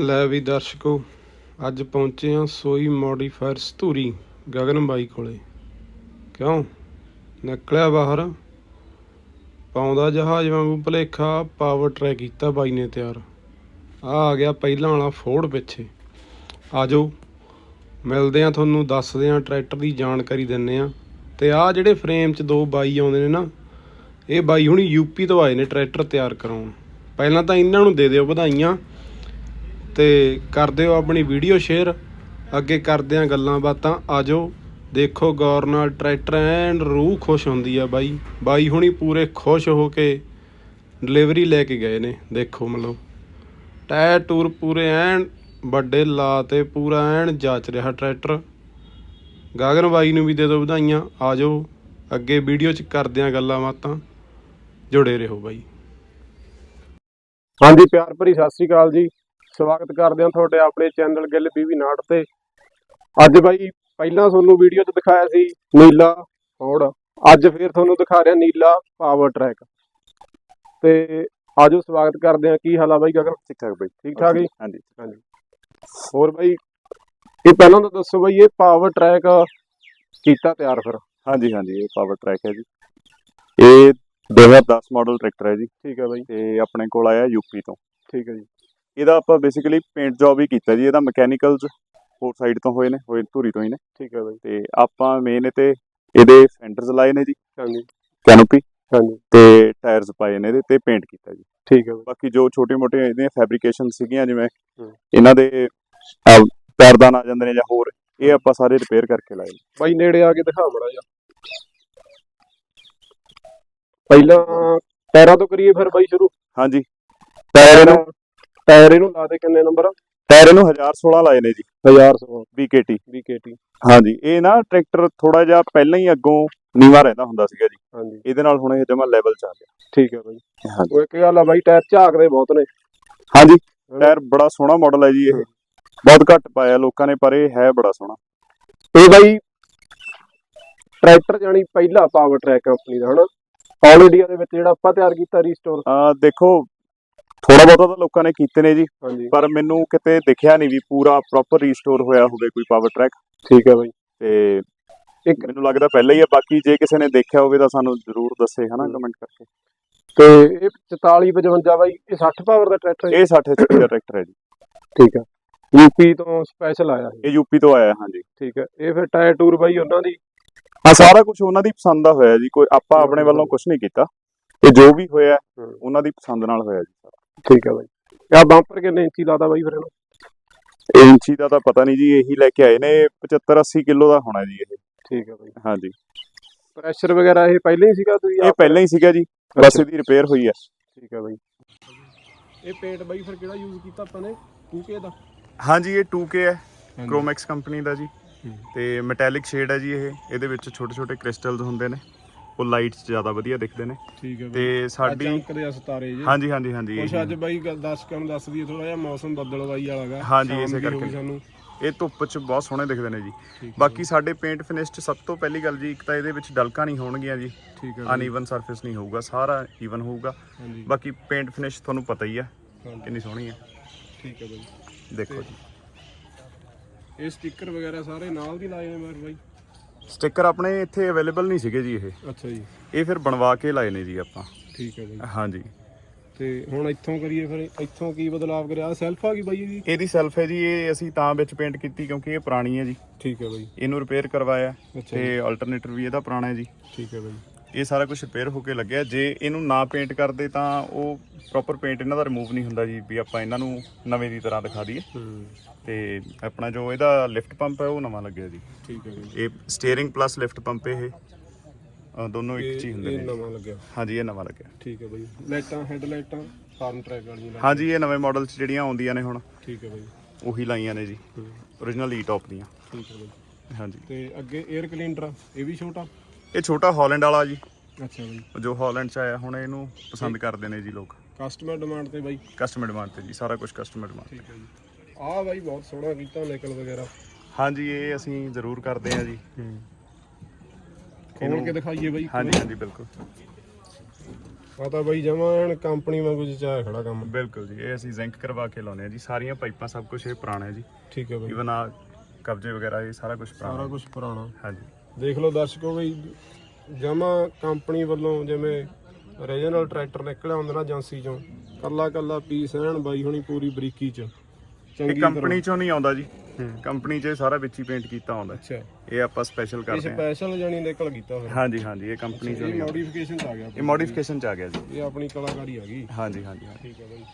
ਲੈ ਵੀ ਦਰਸ਼ਕੋ, ਅੱਜ ਪਹੁੰਚੇ ਹਾਂ ਸੋਈ ਮੋਡੀਫਾਇਰ ਸਤੂਰੀ ਗਗਨ ਬਾਈ ਕੋਲੇ। ਕਿਉਂ? ਨਿਕਲਿਆ ਬਾਹਰ। ਪਾਉਂਦਾ ਜਹਾਜ਼ ਵਾਂਗੂ ਭਲੇਖਾ ਪਾਵਰ ਟਰੈਕ ਕੀਤਾ ਬਾਈ ਨੇ ਤਿਆਰ। ਆ ਆ ਗਿਆ ਪਹਿਲਾਂ ਵਾਲਾ ਫੋੜ ਪਿੱਛੇ। ਆਜੋ, ਮਿਲਦੇ ਆ ਤੁਹਾਨੂੰ, ਦੱਸਦੇ ਆ ਟਰੈਕਟਰ ਦੀ ਜਾਣਕਾਰੀ ਦਿੰਨੇ ਆ ਤੇ ਆ ਜਿਹੜੇ ਫਰੇਮ 'ਚ ਦੋ ਬਾਈ ਆਉਂਦੇ ਨੇ ਨਾ, ਇਹ ਬਾਈ ਹੁਣੀ ਯੂਪੀ ਤੋਂ ਆਏ ਨੇ, ਟਰੈਕਟਰ ਤਿਆਰ ਕਰਾਉਣ। ਪਹਿਲਾਂ ਤਾਂ ਇਹਨਾਂ ਨੂੰ ਦੇ ਦਿਓ ਵਧਾਈਆਂ। ਤੇ ਕਰ ਦਿਓ ਆਪਣੀ ਵੀਡੀਓ ਸ਼ੇਅਰ। ਅੱਗੇ ਕਰਦੇ ਆ ਗੱਲਾਂ ਬਾਤਾਂ। ਆਜੋ, ਦੇਖੋ ਗੌਰ ਨਾਲ ਟਰੈਕਟਰ ਐਨ ਰੂਹ ਖੁਸ਼ ਹੁੰਦੀ ਆ ਬਾਈ। ਬਾਈ ਹੁਣੀ ਪੂਰੇ ਖੁਸ਼ ਹੋ ਕੇ ਡਿਲੀਵਰੀ ਲੈ ਕੇ ਗਏ ਨੇ, ਦੇਖੋ ਮਤਲਬ। ਟਾਇਰ ਟੂਰ ਪੂਰੇ ਐਨ ਵੱਡੇ ਲਾ ਤੇ ਪੂਰਾ ਐਨ ਜਾਚ ਰਿਹਾ ਟਰੈਕਟਰ। ਗਾਗਨ ਬਾਈ ਨੂੰ ਵੀ ਦੇ ਦਿਓ ਵਧਾਈਆਂ। ਆਜੋ, ਅੱਗੇ ਵੀਡੀਓ 'ਚ ਕਰਦੇ ਆ ਗੱਲਾਂ ਬਾਤਾਂ। ਜੁੜੇ ਰਹੋ ਬਾਈ। ਹਾਂਜੀ, ਪਿਆਰ ਭਰੀ ਸਤਿ ਸ੍ਰੀ ਅਕਾਲ ਜੀ। ਸਵਾਗਤ ਕਰਦੇ ਹਾਂ ਤੁਹਾਡੇ ਆਪਣੇ ਚੈਨਲ ਗਿੱਲ ਬੀਵੀ ਨਾਟ ਤੇ। ਅੱਜ ਬਾਈ ਪਹਿਲਾਂ ਤੁਹਾਨੂੰ ਵੀਡੀਓ 'ਚ ਦਿਖਾਇਆ ਸੀ ਨੀਲਾ ਫੋੜ ਅੱਜ ਫੇਰ ਤੁਹਾਨੂੰ ਦਿਖਾ ਰਿਹਾ ਨੀਲਾ ਪਾਵਰ ਟਰੈਕ ਤੇ ਆਜੋ ਸਵਾਗਤ ਕਰਦੇ ਹਾਂ। ਕੀ ਹਾਲ ਆ ਬਾਈ ਗਗਨ? ਠੀਕ ਠਾਕ ਬਾਈ। ਠੀਕ ਠਾਕ ਜੀ? ਹਾਂਜੀ। ਹੋਰ ਬਾਈ ਇਹ ਪਹਿਲਾਂ ਤਾਂ ਦੱਸੋ ਬਾਈ ਇਹ ਪਾਵਰ ਟਰੈਕ ਕੀਤਾ ਤਿਆਰ ਫਿਰ? ਹਾਂਜੀ ਹਾਂਜੀ ਇਹ ਪਾਵਰ ਟਰੈਕ ਹੈ ਜੀ। ਇਹ 2010 ਮਾਡਲ ਟਰੈਕਟਰ ਹੈ ਜੀ। ਠੀਕ ਹੈ ਬਾਈ। ਤੇ ਆਪਣੇ ਕੋਲ ਆਇਆ ਯੂਪੀ ਤੋਂ। ਠੀਕ ਹੈ ਜੀ। ਇਹਦਾ ਆਪਾਂ ਬੇਸਿਕਲੀ ਪੇਂਟ ਜੌਬ ਹੀ ਕੀਤਾ ਜੀ ਇਹਦਾ ਮਕੈਨੀਕਲਸ ਹੋਰ ਸਾਈਡ ਤੋਂ ਹੋਏ ਨੇ ਹੋਏ ਧੂਰੀ ਤੋਂ ਹੀ ਨੇ। ਠੀਕ ਹੈ ਬਾਈ। ਤੇ ਆਪਾਂ ਮੇਨ ਤੇ ਇਹਦੇ ਫੈਂਡਰਸ ਲਾਏ ਨੇ ਜੀ ਹਾਂਜੀ। ਕੈਨੋਪੀ ਹਾਂਜੀ। ਤੇ ਟਾਇਰਸ ਪਾਏ ਨੇ ਇਹਦੇ ਤੇ ਪੇਂਟ ਕੀਤਾ ਜੀ। ਠੀਕ ਹੈ ਬਾਕੀ ਜੋ ਛੋਟੇ ਮੋਟੇ ਇਹਦੀਆਂ ਫੈਬਰੀਕੇਸ਼ਨ ਸੀਗੀਆਂ ਜਿਵੇਂ। ਇਹਨਾਂ ਦੇ ਪੈਰਦਾਨ ਆ ਜਾਂਦੇ ਨੇ ਜਾਂ ਹੋਰ ਇਹ ਆਪਾਂ ਸਾਰੇ ਰਿਪੇਅਰ ਕਰਕੇ ਲਾਏ ਨੇ। ਬਾਈ ਨੇੜੇ ਆ ਕੇ ਦਿਖਾ ਮੜਾ ਜਾ ਪਹਿਲਾਂ ਟਾਇਰਾਂ ਤੋਂ ਕਰੀਏ ਫਿਰ ਬਾਈ ਸ਼ੁਰੂ? ਹਾਂਜੀ। ਟਾਇਰ ਇਹਨੂੰ ਟਾਇਰ ਇਹਨੂੰ ਲਾ ਦੇ ਕਿੰਨੇ ਨੰਬਰ ਟਾਇਰ ਇਹਨੂੰ 1016 ਲਾਏ ਨੇ ਜੀ। 1100 VKT BKT ਹਾਂਜੀ ਇਹ ਨਾ ਟਰੈਕਟਰ ਥੋੜਾ ਜਿਹਾ ਪਹਿਲਾਂ ਹੀ ਅੱਗੋਂ ਨੀਵਾ ਰਹਿੰਦਾ ਹੁੰਦਾ ਸੀਗਾ ਜੀ। ਹਾਂਜੀ। ਇਹਦੇ ਨਾਲ ਹੁਣ ਇਹ ਜਮਾ ਲੈਵਲ ਚ ਆ ਗਿਆ। ਠੀਕ ਹੈ ਬਾਈ। ਹਾਂਜੀ। ਉਹ ਇੱਕ ਗੱਲ ਆ ਬਾਈ ਟਾਇਰ ਝਾਕਦੇ ਬਹੁਤ ਨੇ। ਹਾਂਜੀ ਟਾਇਰ ਬੜਾ ਸੋਹਣਾ ਮਾਡਲ ਹੈ ਜੀ ਇਹ। ਬਹੁਤ ਘੱਟ ਪਾਇਆ ਲੋਕਾਂ ਨੇ ਪਰ ਇਹ ਹੈ ਬੜਾ ਸੋਹਣਾ। ਇਹ ਬਾਈ ਟਰੈਕਟਰ ਜਾਨੀ ਪਹਿਲਾ ਪਾਵਰ ਟਰੈਕ ਕੰਪਨੀ ਦਾ ਹਨਾ? ਆਲ ਇੰਡੀਆ ਦੇ ਵਿੱਚ ਜਿਹੜਾ ਆਪਾਂ ਤਿਆਰ ਕੀਤਾ ਰੀਸਟੋਰ ਆ ਦੇਖੋ ਥੋੜਾ ਬਹੁਤਾ ਤਾਂ ਲੋਕਾਂ ਨੇ ਕੀਤੇ ਨੇ ਜੀ ਹਾਂਜੀ। ਪਰ ਮੈਨੂੰ ਕਿਤੇ ਦਿਖਿਆ ਨਹੀਂ ਵੀ ਪੂਰਾ ਪ੍ਰੋਪਰ ਰੀਸਟੋਰ ਹੋਇਆ ਹੋਵੇ ਕੋਈ ਪਾਵਰ ਟਰੈਕ ਠੀਕ ਹੈ ਬਾਈ। ਤੇ ਇੱਕ ਮੈਨੂੰ ਲੱਗਦਾ ਪਹਿਲਾਂ ਹੀ ਹੈ ਬਾਕੀ ਜੇ ਕਿਸੇ ਨੇ ਦੇਖਿਆ ਹੋਵੇ ਤਾਂ ਸਾਨੂੰ ਜ਼ਰੂਰ ਦੱਸੇ ਹਨਾ। ਕਮੈਂਟ ਕਰਕੇ। ਤੇ ਇਹ 44 55 ਬਾਈ ਇਹ 60 ਪਾਵਰ ਦਾ ਟਰੈਕਟਰ ਹੈ ਇਹ 60 HP ਦਾ ਟਰੈਕਟਰ ਹੈ ਜੀ। ਠੀਕ ਹੈ। ਯੂਪੀ ਤੋਂ ਸਪੈਸ਼ਲ ਆਇਆ ਇਹ ਇਹ ਯੂਪੀ ਤੋਂ ਆਇਆ ਹਾਂਜੀ। ਠੀਕ ਹੈ। ਇਹ ਫਿਰ ਟਾਇਰ ਟੂਰ ਬਾਈ ਉਹਨਾਂ ਦੀ? ਹਾਂ ਸਾਰਾ ਕੁਝ ਉਹਨਾਂ ਦੀ ਪਸੰਦ ਦਾ ਹੋਇਆ ਜੀ। ਕੋਈ ਆਪਾਂ ਆਪਣੇ ਵੱਲੋਂ ਕੁਝ ਨਹੀਂ ਕੀਤਾ। ਇਹ ਜੋ ਵੀ ਹੋਇਆ। ਉਹਨਾਂ ਦੀ ਪਸੰਦ ਨਾਲ ਹੋਇਆ ਜੀ। ਠੀਕ ਹੈ ਬਾਈ। ਆ ਬੰਪਰ ਕਿੰਨੇ ਇੰਚੀ ਲਾਦਾ ਬਾਈ ਫਿਰ ਇਹਨੂੰ ਇਹ ਇੰਚੀ ਦਾ ਤਾਂ ਪਤਾ ਨਹੀਂ ਜੀ ਇਹੀ ਲੈ ਕੇ ਆਏ ਨੇ 75 80 ਕਿਲੋ ਦਾ ਹੋਣਾ ਜੀ ਇਹ। ਠੀਕ ਹੈ ਬਾਈ। ਹਾਂਜੀ। ਪ੍ਰੈਸ਼ਰ ਵਗੈਰਾ ਇਹ ਪਹਿਲਾਂ ਹੀ ਸੀਗਾ ਤੁਸੀਂ ਇਹ ਪਹਿਲਾਂ ਹੀ ਸੀਗਾ ਜੀ ਬਸ ਇਹਦੀ ਰਿਪੇਅਰ ਹੋਈ ਹੈ। ਠੀਕ ਹੈ ਬਾਈ। ਇਹ ਪੇਂਟ ਬਾਈ ਫਿਰ ਕਿਹੜਾ ਯੂਜ਼ ਕੀਤਾ ਆਪਾਂ ਨੇ? 2K ਦਾ? ਹਾਂਜੀ ਇਹ 2K ਹੈ। ਕ੍ਰੋਮੈਕਸ ਕੰਪਨੀ ਦਾ ਜੀ। ਤੇ ਮੈਟੈਲਿਕ ਸ਼ੇਡ ਹੈ ਜੀ ਇਹ ਇਹਦੇ ਵਿੱਚ ਛੋਟੇ ਛੋਟੇ ਕ੍ਰਿਸਟਲਸ ਹੁੰਦੇ ਨੇ। ਉਹ ਲਾਈਟਸ ਜ਼ਿਆਦਾ ਵਧੀਆ ਦਿਖਦੇ ਨੇ। ਠੀਕ ਹੈ ਬਾਈ। ਤੇ ਸਾਡੀ ਚਮਕਦੇ ਆ ਸਤਾਰੇ ਜੀ। ਹਾਂਜੀ ਹਾਂਜੀ ਹਾਂਜੀ। ਕੁਛ। ਅੱਜ ਬਾਈ ਗੱਲ- ਦਰਸ਼ਕਾਂ ਨੂੰ ਦੱਸ ਦਈਏ ਥੋੜਾ ਜਿਹਾ ਮੌਸਮ ਬੱਦਲਵਾਈ ਵਾਲਾਗਾ ਹਾਂਜੀ, ਇਸੇ ਕਰਕੇ। ਸਾਨੂੰ। ਇਹ ਧੁੱਪ 'ਚ ਬਹੁਤ ਸੋਹਣੇ ਦਿਖਦੇ ਨੇ ਜੀ। ਬਾਕੀ ਸਾਡੇ ਪੇਂਟ ਫਿਨਿਸ਼ 'ਚ ਸਭ ਤੋਂ ਪਹਿਲੀ ਗੱਲ ਜੀ ਇੱਕ ਤਾਂ ਇਹਦੇ ਵਿੱਚ ਡਲਕਾਂ ਨਹੀਂ ਹੋਣਗੀਆਂ ਜੀ। ਠੀਕ ਹੈ ਅਨਈਵਨ ਸਰਫੇਸ ਨਹੀਂ ਹੋਊਗਾ ਸਾਰਾ ਈਵਨ ਹੋਊਗਾ। ਹਾਂਜੀ। ਬਾਕੀ ਪੇਂਟ ਫਿਨਿਸ਼ ਤੁਹਾਨੂੰ ਪਤਾ ਹੀ ਹਾਂਜੀ, ਕਿੰਨੀ ਸੋਹਣੀ ਹੈ ਠੀਕ ਹੈ ਬਾਈ। ਦੇਖੋ ਜੀ। ਇਹ ਸਟicker ਵਗੈਰਾ ਸਾਰੇ ਨਾਲ ਦੀ ਲਾਏ ਨੇ ਮੇਰੇ ਬਾਈ। ਸਟicker ਆਪਣੇ ਇੱਥੇ ਅਵੇਲੇਬਲ ਨਹੀਂ ਸੀਗੇ ਜੀ ਇਹ। ਅੱਛਾ ਜੀ। ਇਹ ਫਿਰ ਬਣਵਾ ਕੇ ਲਾਏ ਨੇ ਜੀ ਆਪਾਂ। ਠੀਕ ਹੈ ਬਾਈ ਹਾਂਜੀ। ਤੇ ਹੁਣ ਇੱਥੋਂ ਕਰੀਏ ਫਿਰ ਇੱਥੋਂ ਕੀ ਬਦਲਾਵ ਕਰਿਆ? ਸੈਲਫ ਆ ਗਈ ਬਾਈ ਇਹਦੀ? ਇਹਦੀ ਸੈਲਫ ਹੈ ਜੀ ਇਹ ਅਸੀਂ ਤਾਂ ਵਿੱਚ ਪੇਂਟ ਕੀਤੀ ਕਿਉਂਕਿ ਇਹ ਪੁਰਾਣੀ ਹੈ ਜੀ। ਠੀਕ ਹੈ ਬਾਈ। ਇਹਨੂੰ ਰਿਪੇਅਰ ਕਰਵਾਇਆ। ਤੇ ਆਲਟਰਨੇਟਰ ਵੀ ਇਹਦਾ ਪੁਰਾਣਾ ਹੈ ਜੀ। ਠੀਕ ਹੈ ਬਾਈ। ਇਹ ਸਾਰਾ ਕੁਝ ਰਿਪੇਅਰ ਹੋ ਕੇ ਲੱਗਿਆ। ਜੇ ਇਹਨੂੰ ਨਾ ਪੇਂਟ ਕਰਦੇ ਤਾਂ ਉਹ ਪ੍ਰੋਪਰ ਪੇਂਟ ਇਹਨਾਂ ਦਾ ਰਿਮੂਵ ਨਹੀਂ ਹੁੰਦਾ ਜੀ ਵੀ ਆਪਾਂ ਇਹਨਾਂ ਨੂੰ ਨਵੇਂ ਦੀ ਤਰ੍ਹਾਂ ਦਿਖਾ ਦਈਏ। ਤੇ ਆਪਣਾ ਜੋ ਇਹਦਾ ਲਿਫਟ ਪੰਪ ਹੈ ਉਹ ਨਵਾਂ ਲੱਗਿਆ ਜੀ। ਠੀਕ ਹੈ ਬਾਈ ਇਹ ਸਟੀਅਰਿੰਗ ਪਲੱਸ ਲਿਫਟ ਪੰਪ ਇਹ। ਅ, ਦੋਨੋਂ ਇੱਕ ਚ ਹੀ ਇਹ ਹੁੰਦੇ ਇਹ ਨੇ। ਨਵਾਂ ਲੱਗਿਆ। ਹਾਂਜੀ ਇਹ ਨਵਾਂ ਲੱਗਿਆ। ਠੀਕ ਹੈ ਬਾਈ। ਲਾਈਟਾਂ ਹੈਡ ਲਾਈਟਾਂ ਫਾਰਮ ਟਰੈਕ ਵਾਲੀਆਂ ਲਾਈਟਾਂ। ਹਾਂਜੀ ਇਹ ਨਵੇਂ ਮਾਡਲ ਚ ਜਿਹੜੀਆਂ ਆਉਂਦੀਆਂ ਨੇ ਹੁਣ ਠੀਕ ਹੈ ਬਾਈ। ਉਹੀ ਲਾਈਆਂ ਨੇ ਜੀ। ਹੂੰ, ਈ ਟੌਪ ਦੀਆਂ। ਠੀਕ ਹੈ ਬਾਈ। ਹਾਂਜੀ। ਤੇ ਅੱਗੇ 에ਅਰ ਕਲੀਨਰ ਇਹ ਵੀ ਛੋਟਾ? ਇਹ ਛੋਟਾ ਹਾਲੈਂਡ ਵਾਲਾ ਜੀ। ਅੱਛਾ ਬਾਈ। ਜੋ ਹਾਲੈਂਡ ਚ ਆਇਆ ਹੁਣ ਇਹਨੂੰ ਪਸੰਦ ਕਰਦੇ ਨੇ ਜੀ ਲੋਕ। ਕਸਟਮਰ ਡਿਮਾਂਡ ਤੇ ਬਾਈ। ਕਸਟਮਰ ਡਿਮਾਂਡ ਤੇ ਜੀ ਸਾਰਾ ਕੁਝ ਕਸਟਮਰ ਡਿਮਾਂਡ ਤੇ। ਠੀਕ ਹੈ ਜੀ। ਆਹ ਬਾਈ ਬਹੁਤ ਸੋਹਣਾ ਕੀਤਾ ਨਿਕਲ ਵਗੈਰਾ। ਹਾਂਜੀ ਇਹ ਅਸੀਂ ਜ਼ਰੂਰ ਕਰਦੇ ਹਾਂ ਜੀ। ਹੂੰ। ਖੋਲ ਕੇ ਦਿਖਾਈਏ ਬਾਈ ਹਾਂਜੀ ਹਾਂਜੀ ਬਿਲਕੁਲ। ਆ ਤਾਂ ਬਾਈ ਜਮਾ ਐਨ ਕੰਪਨੀ ਵਾਂਗੂ ਜਿਹਾ ਖੜਾ ਕੰਮ। ਬਿਲਕੁਲ ਜੀ ਇਹ ਅਸੀਂ ਜ਼ਿੰਕ ਕਰਵਾ ਕੇ ਲਾਉਨੇ ਆ ਜੀ। ਸਾਰੀਆਂ ਪਾਈਪਾਂ ਸਭ ਕੁਝ ਇਹ ਪੁਰਾਣਾ ਹੈ ਜੀ। ਠੀਕ ਹੈ ਬਾਈ। ਈਵਨ ਆ ਕਬਜੇ ਵਗੈਰਾ ਇਹ ਸਾਰਾ ਕੁਝ ਪੁਰਾਣਾ ਸਾਰਾ। ਕੁਝ ਪੁਰਾਣਾ। ਹਾਂਜੀ। ਦੇਖ ਲਓ ਦਰਸ਼ਕੋ ਬਈ ਜਮਾ ਕੰਪਨੀ ਵੱਲੋਂ ਜਿਵੇਂ ਰੀਜਨਲ ਟਰੈਕਟਰ ਨਿਕਲਿਆ ਹੁੰਦਾ ਨਾ ਏਜੰਸੀ ਚੋਂ ਕੱਲਾ ਕੱਲਾ ਪੀਸ ਐਨ ਬਾਈ ਹੁਣੀ ਪੂਰੀ ਬਰੀਕੀ ਚ। ਇਹ ਚੰਗੀ ਕੰਪਨੀ ਚੋਂ ਨਹੀਂ ਆਉਂਦਾ ਜੀ। ਕੰਪਨੀ 'ਚ ਇਹ ਸਾਰਾ ਵਿੱਚ ਹੀ ਪੇਂਟ ਕੀਤਾ ਆਉਂਦਾ ਹੈ। ਅੱਛਾ। ਇਹ ਆਪਾਂ ਸਪੈਸ਼ਲ ਕਰਦੇ ਹਾਂ। ਸਪੈਸ਼ਲ ਜਾਨੀ ਨਿਕਲ ਕੀਤਾ ਫਿਰ ਹਾਂਜੀ ਹਾਂਜੀ ਇਹ ਕੰਪਨੀ ਚੋਂ ਨਹੀਂ ਮੋਡੀਫਿਕੇਸ਼ਨ ਚ ਆ ਗਿਆ। ਇਹ ਮੋਡੀਫਿਕੇਸ਼ਨ 'ਚ ਆ ਗਿਆ ਜੀ। ਇਹ ਆਪਣੀ ਕਲਾਕਾਰੀ ਆ ਗਈ। ਹਾਂਜੀ ਹਾਂਜੀ। ਠੀਕ ਹੈ ਬਾਈ।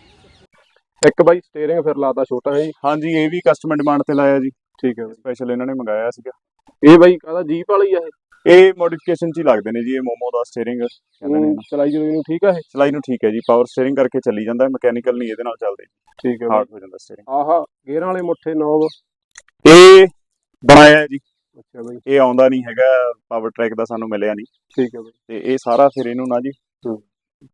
ਇੱਕ ਬਾਈ ਸਟੀਅਰਿੰਗ ਫਿਰ ਲਾਤਾ ਛੋਟਾ ਹੈ ਜੀ। ਹਾਂਜੀ ਇਹ ਵੀ ਕਸਟਮਰ ਡਿਮਾਂਡ ਤੇ ਲਾਇਆ ਜੀ। ਠੀਕ ਹੈ ਬਾਈ। ਸਪੈਸ਼ਲ ਇਹਨਾਂ ਨੇ ਮੰਗਾਇਆ ਸੀਗਾ। ਇਹ ਬਾਈ ਕਾਹਦਾ? ਜੀਪ ਵਾਲੀ ਆ ਇਹ। ਮੋਡੀਫਿਕੇਸ਼ਨ 'ਚ ਹੀ ਲੱਗਦੇ ਨੇ ਜੀ ਇਹ ਮੋਮੋ ਦਾ ਸਟੀਅਰਿੰਗ ਕਹਿੰਦੇ ਨੇ। ਇਹ। ਚਲਾਈ ਜਦੋਂ ਇਹਨੂੰ ਠੀਕ ਆ ਇਹ? ਚਲਾਈ ਨੂੰ ਠੀਕ ਹੈ ਜੀ ਪਾਵਰ ਸਟੀਅਰਿੰਗ ਕਰਕੇ ਚੱਲੀ ਜਾਂਦਾ ਮਕੈਨੀਕਲ ਨਹੀਂ ਇਹਦੇ ਨਾਲ ਚੱਲਦੇ। ਠੀਕ ਹੈ ਹਾਰਡ ਹੋ ਜਾਂਦਾ ਸਟੀਅਰਿੰਗ ਆਹਾ ਗੇਅਰਾਂ ਵਾਲੇ ਮੁੱਠੇ ਨੌਬ। ਇਹ ਬਣਾਇਆ ਹੈ ਜੀ। ਅੱਛਾ ਬਾਈ। ਇਹ ਆਉਂਦਾ ਨਹੀਂ ਹੈਗਾ ਪਾਵਰ ਟਰੈਕ ਦਾ ਸਾਨੂੰ ਮਿਲਿਆ ਨਹੀਂ। ਠੀਕ ਹੈ ਬਾਈ। ਤੇ ਇਹ ਸਾਰਾ ਫਿਰ ਇਹਨੂੰ ਨਾ ਜੀ।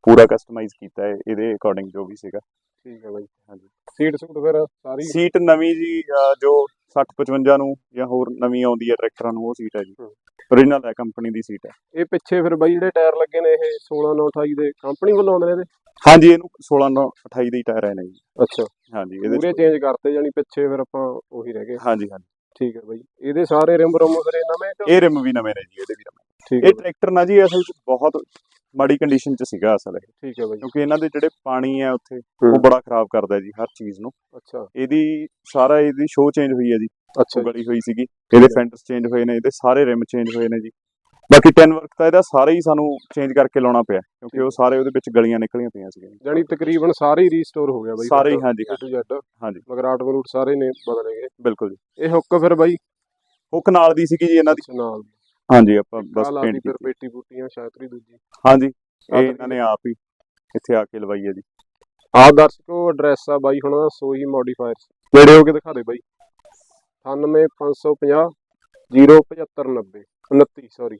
ਪੂਰਾ ਕਸਟਮਾਈਜ਼ ਕੀਤਾ ਹੈ ਇਹਦੇ ਅਕੋਰਡਿੰਗ ਜੋ ਵੀ ਸੀਗਾ। ਠੀਕ ਹੈ ਬਾਈ ਹਾਂਜੀ। ਸੀਟ ਸੂਟ ਫਿਰ ਸਾਰੀ? ਸੀਟ ਨਵੀਂ ਜੀ ਅਹ, ਜੋ 60 55 ਨੂੰ ਜਾਂ ਹੋਰ ਨਵੀਂ ਆਉਂਦੀ ਹੈ ਟਰੈਕਟਰਾਂ ਨੂੰ ਉਹ ਸੀਟ ਹੈ ਜੀ। ਹੂੰ। ਓਰੀਜਨਲ ਹੈ ਕੰਪਨੀ ਦੀ ਸੀਟ ਹੈ। ਇਹ ਪਿੱਛੇ ਫਿਰ ਬਾਈ ਜਿਹੜੇ ਟਾਇਰ ਲੱਗੇ ਨੇ ਇਹ 16 9 28 ਦੇ ਕੰਪਨੀ ਵੱਲੋਂ ਆਉਂਦੇ ਨੇ ਇਹਦੇ? ਹਾਂਜੀ ਇਹਨੂੰ 16 ਨੂੰ 28 ਦੇ ਹੀ ਟਾਇਰ ਆਏ ਨੇ ਜੀ। ਅੱਛਾ। ਹਾਂਜੀ ਇਹਦੇ ਪੂਰੇ ਚ- ਚੇਂਜ ਕਰਤੇ ਜਾਨੀ ਪਿੱਛੇ ਫਿਰ ਆਪਾਂ ਉਹੀ ਰਹਿ ਗਏ। ਹਾਂਜੀ ਹਾਂਜੀ। ਠੀਕ ਹੈ ਬਾਈ। ਇਹਦੇ ਸਾਰੇ ਰਿਮ ਰਮ ਫਿਰ ਨਵੇਂ? ਕਿ- ਇਹ ਰਿਮ ਵੀ ਨਵੇਂ ਨੇ ਜੀ ਇਹਦੇ ਵੀ ਨਵੇਂ। ਠੀਕ ਹੈ। ਇਹ ਟਰੈਕਟਰ ਨਾ ਜੀ ਅਸਲ ਚ ਬਹੁਤ ਮਾੜੀ ਕੰਡੀਸ਼ਨ ਚ ਸੀਗਾ ਅਸਲ ਇਹ। ਠੀਕ ਹੈ ਬਾਈ। ਕਿਉਂਕਿ ਇਹਨਾਂ ਦੇ ਜਿਹੜੇ ਪਾਣੀ ਹੈ ਉੱਥੇ। ਉਹ ਬੜਾ ਖਰਾਬ ਕਰਦਾ ਜੀ ਹਰ ਚੀਜ਼ ਨੂੰ। ਅੱਛਾ। ਇਹਦੀ ਸਾਰਾ ਇਹਦੀ ਸ਼ੋ ਚੇਂਜ ਹੋਈ ਹੈ ਜੀ। ਅੱਛਾ। ਗਲੀ ਹੋਈ ਸੀਗੀ। ਇਹਦੇ ਫੈਂਟਰਸ ਚੇਂਜ ਹੋਏ ਨੇ ਇਹਦੇ ਸਾਰੇ ਰਿਮ ਚੇਂਜ ਹੋਏ ਨੇ ਜੀ। ਬਾਕੀ 10 ਵਰਕ ਤਾਂ ਇਹਦਾ ਸਾਰਾ ਹੀ ਸਾਨੂੰ ਚੇਂਜ ਕਰਕੇ ਲਾਉਣਾ ਪਿਆ ਕਿਉਂਕਿ ਉਹ ਸਾਰੇ ਉਹਦੇ ਵਿੱਚ ਗਲੀਆਂ ਨਿਕਲੀਆਂ ਪਈਆਂ ਸੀਗੀਆਂ। ਜਾਨੀ ਤਕਰੀਬਨ ਸਾਰੇ ਹੀ ਰੀਸਟੋਰ ਹੋ ਗਿਆ ਬਾਈ। ਸਾਰੇ ਹੀ ਹਾਂਜੀ to Z ਹਾਂਜੀ। ਮਗਰਾਟ ਬਰੂਟ ਸਾਰੇ ਨੇ ਬਦਲੇ ਗਏ। ਬਿਲਕੁਲ ਜੀ। ਇਹ ਹੁੱਕ ਫਿਰ ਬਾਈ? ਹੁੱਕ ਨਾਲ ਦੀ ਸੀਗੀ ਜੀ ਇਹਨਾਂ ਦੀ। ਨਾਲ ਹਾਂਜੀ ਆਪਾਂ ਬਸ ਪੇਂਟ ਦੀ ਫਿਰ ਕੀਤੀ। ਪੇਟੀ ਬੂਟੀਆਂ ਸ਼ਾਇਤਰੀ ਦੂਜੀ। ਹਾਂਜੀ ਆਹ ਇਹ ਇਹਨਾਂ ਨੇ ਆਪ ਹੀ ਇੱਥੇ ਆ ਕੇ ਲਵਾਈ ਹੈ ਜੀ। ਆ ਦਰਸ਼ਕੋ ਐਡਰੈਸ ਆ ਬਾਈ ਹੁਣ ਦਾ ਸੋਈ ਮੋਡੀਫਾਇਰਸ ਨੇੜੇ ਹੋ ਕੇ ਦਿਖਾ ਦੇ ਬਾਈ। 98550 07590 29 ਸੌਰੀ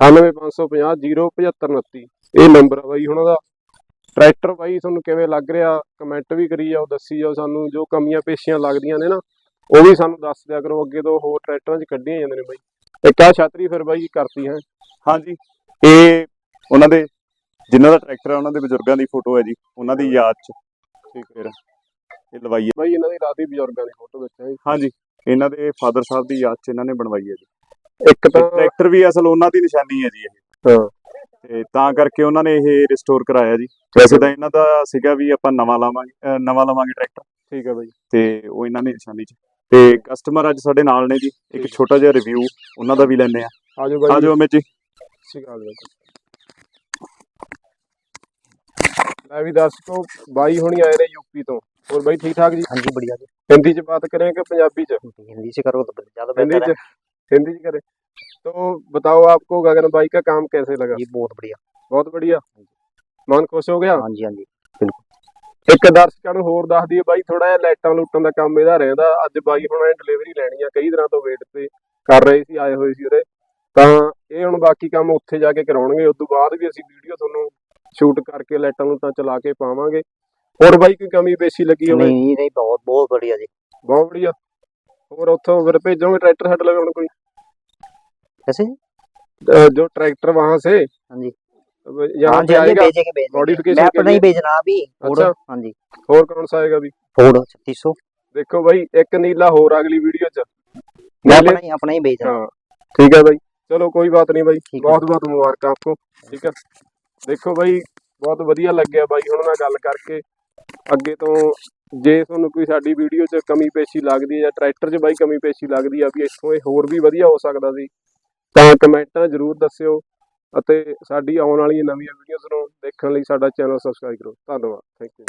98550 07529 ਇਹ ਨੰਬਰ ਆ ਬਾਈ ਹੁਣ ਦਾ ਟਰੈਕਟਰ ਬਾਈ ਤੁਹਾਨੂੰ ਕਿਵੇਂ ਲੱਗ ਰਿਹਾ? ਕਮੈਂਟ ਵੀ ਕਰੀ ਜਾਓ ਦੱਸੀ ਜਾਓ ਸਾਨੂੰ ਜੋ ਕਮੀਆਂ ਪੇਸ਼ੀਆਂ ਲੱਗਦੀਆਂ ਨੇ ਨਾ ਉਹ ਵੀ ਸਾਨੂੰ ਦੱਸ ਦਿਆ ਕਰੋ ਅੱਗੇ ਤੋਂ ਹੋਰ ਟਰੈਕਟਰਾਂ 'ਚ ਕੱਢੀਆਂ ਜਾਂਦੇ ਨੇ ਬਾਈ। ਇੱਕ ਆ ਛਤਰੀ ਫਿਰ ਬਾਈ ਕਰਤੀ ਹੈ। ਹਾਂਜੀ ਇਹ ਉਹਨਾਂ ਦੇ ਜਿਨ੍ਹਾਂ ਦਾ ਟਰੈਕਟਰ ਹੈ ਉਹਨਾਂ ਦੇ ਬਜ਼ੁਰਗਾਂ ਦੀ ਫੋਟੋ ਹੈ ਜੀ ਉਹਨਾਂ ਦੀ ਯਾਦ ਚ। ਠੀਕ ਫਿਰ ਇਹ ਲਵਾਈ ਹੈ। ਬਾਈ ਇਹਨਾਂ ਦੀ ਰਾਤੀ ਬਜ਼ੁਰਗਾਂ ਦੀ ਫੋਟੋ ਵਿੱਚ ਹੈ ਹਾਂਜੀ ਇਹਨਾਂ ਦੇ ਫਾਦਰ ਸਾਹਿਬ ਦੀ ਯਾਦ ਚ ਇਹਨਾਂ ਨੇ ਬਣਵਾਈ ਹੈ ਜੀ। ਇੱਕ ਤਾਂ ਟਰੈਕਟਰ ਵੀ ਅਸਲ ਉਹਨਾਂ ਦੀ ਨਿਸ਼ਾਨੀ ਹੈ ਜੀ ਇਹ। ਹਾਂ। ਤੇ ਤਾਂ ਕਰਕੇ ਉਹਨਾਂ ਨੇ ਇਹ ਰਿਸਟੋਰ ਕਰਾਇਆ ਜੀ। ਵੈਸੇ ਤਾਂ ਇਹਨਾਂ ਦਾ ਸੀਗਾ ਵੀ ਆਪਾਂ ਨਵਾਂ ਲਾਵਾਂਗੇ ਨਵਾਂ ਲਵਾਂਗੇ ਟਰੈਕਟਰ ਠੀਕ ਹੈ ਬਾਈ। ਤੇ ਉਹ ਇਹਨਾਂ ਨੇ ਨਿਸ਼ਾਨੀ ਚ। ਤੇ ਕਸਟਮਰ ਅੱਜ ਸਾਡੇ ਨਾਲ ਨੇ ਜੀ ਇੱਕ ਛੋਟਾ ਜਿਹਾ ਰਿਵਿਊ ਉਹਨਾਂ ਦਾ ਵੀ ਲੈਣੇ ਆ ਆਜੋ ਬਾਈ ਆਜੋ ਅਮਿਤ ਜੀ ਸਿਖਾ ਦਿਓ ਲੈ ਵੀ ਦਰਸ਼ਕੋ ਬਾਈ ਹੁਣੀ ਆਏ ਨੇ यूपी ਤੋਂ ਹੋਰ ਬਾਈ ठीक ठाक जी हाँ जी बढ़िया जी हिंदी च बात करें कि पंजाबी च हिंदी से करो तो ज्यादा हिंदी बेहतर है च हिंदी च करें तो बताओ आपको गगन भाई का काम कैसे लगा जी बहुत बढ़िया बहुत बढ़िया ਮਨ ਖੁਸ਼ ਹੋ ਗਿਆ हाँ जी हाँ जी ਇੱਕ ਦਰਸ਼ਕਾਂ ਨੂੰ ਹੋਰ ਦੱਸ ਦਈਏ ਬਾਈ ਥੋੜਾ ਜਿਹਾ ਲਾਈਟਾਂ ਲੂਟਾਂ ਦਾ ਕੰਮ ਇਹਦਾ ਰਹਿੰਦਾ। ਅੱਜ ਬਾਈ ਹੁਣ ਡਿਲੀਵਰੀ ਲੈਣੀ ਆ ਕਈ ਦਿਨਾਂ ਤੋਂ ਵੇਟ ਤੇ ਕਰ ਰਹੇ ਸੀ ਆਏ ਹੋਏ ਸੀ ਉਰੇ। ਤਾਂ ਇਹ ਹੁਣ ਬਾਕੀ ਕੰਮ ਉੱਥੇ ਜਾ ਕੇ ਕਰਾਉਣਗੇ ਉਸ ਤੋਂ ਬਾਅਦ ਵੀ ਅਸੀਂ ਵੀਡੀਓ ਤੁਹਾਨੂੰ ਸ਼ੂਟ ਕਰਕੇ ਲਾਈਟਾਂ ਲੂਟਾਂ ਚਲਾ ਕੇ ਪਾਵਾਂਗੇ। ਹੋਰ ਬਾਈ ਕੋਈ ਕਮੀ ਬੇਸੀ ਲੱਗੀ ਹੋਵੇ? ਨਹੀਂ ਨਹੀਂ ਬਹੁਤ ਬਹੁਤ ਵਧੀਆ ਜੀ। ਬਹੁਤ ਵਧੀਆ। ਹੋਰ ਉੱਥੋਂ ਫਿਰ ਭੇਜੋਗੇ ਟਰੈਕਟਰ ਸਾਡੇ ਲਵੇ ਕੋਈ? ਐਸੇ ਜੋ ਟਰੈਕਟਰ ਵਾਹਾਂ ਸੇ। ਹਾਂਜੀ। हाँ जी अब यहाँ हाँ पे जी हाँ जी आएगा भेजेंगे भेजेंगे modification मैं के अपना ही लिए? भेजना अभी फोर्ड अच्छा। हाँ जी और कौन सा आएगा अभी फोर्ड छत्तीस सौ देखो भाई एक नीला हो रहा अगली वीडियो च मैं नीले- अपना ही अपना ही भेज रहा हूँ हाँ ठीक है भाई चलो कोई बात नहीं भाई ठीक है। ਬਹੁਤ ਬਹੁਤ ਮੁਬਾਰਕਾਂ ਆਪਕੋ ਠੀਕ ਹੈ ਦੇਖੋ ਭਾਈ ਬਹੁਤ ਵਧੀਆ ਲੱਗਿਆ ਬਾਈ ਹੁਣ ਨਾਲ ਗੱਲ ਕਰਕੇ ਅੱਗੇ ਤੋਂ ਜੇ ਤੁਹਾਨੂੰ ਕੋਈ ਸਾਡੀ ਵੀਡੀਓ 'ਚ ਕਮੀ ਪੇਸ਼ੀ ਲੱਗਦੀ ਹੈ ਜਾਂ ਟਰੈਕਟਰ 'ਚ ਬਾਈ ਕਮੀ ਪੇਸ਼ੀ ਲੱਗਦੀ ਆ ਵੀ ਇੱਥੋਂ ਇਹ ਹੋਰ ਵੀ ਵਧੀਆ ਹੋ ਸਕਦਾ ਸੀ ਤਾਂ ਕਮੈਂਟਾਂ ਜ਼ਰੂਰ ਦੱਸਿਓ ਅਤੇ ਸਾਡੀ ਆਉਣ ਵਾਲੀਆਂ ਨਵੀਆਂ ਵੀਡੀਓਜ਼ ਨੂੰ ਦੇਖਣ ਲਈ ਸਾਡਾ ਚੈਨਲ ਸਬਸਕ੍ਰਾਈਬ ਕਰੋ। ਧੰਨਵਾਦ। Thank you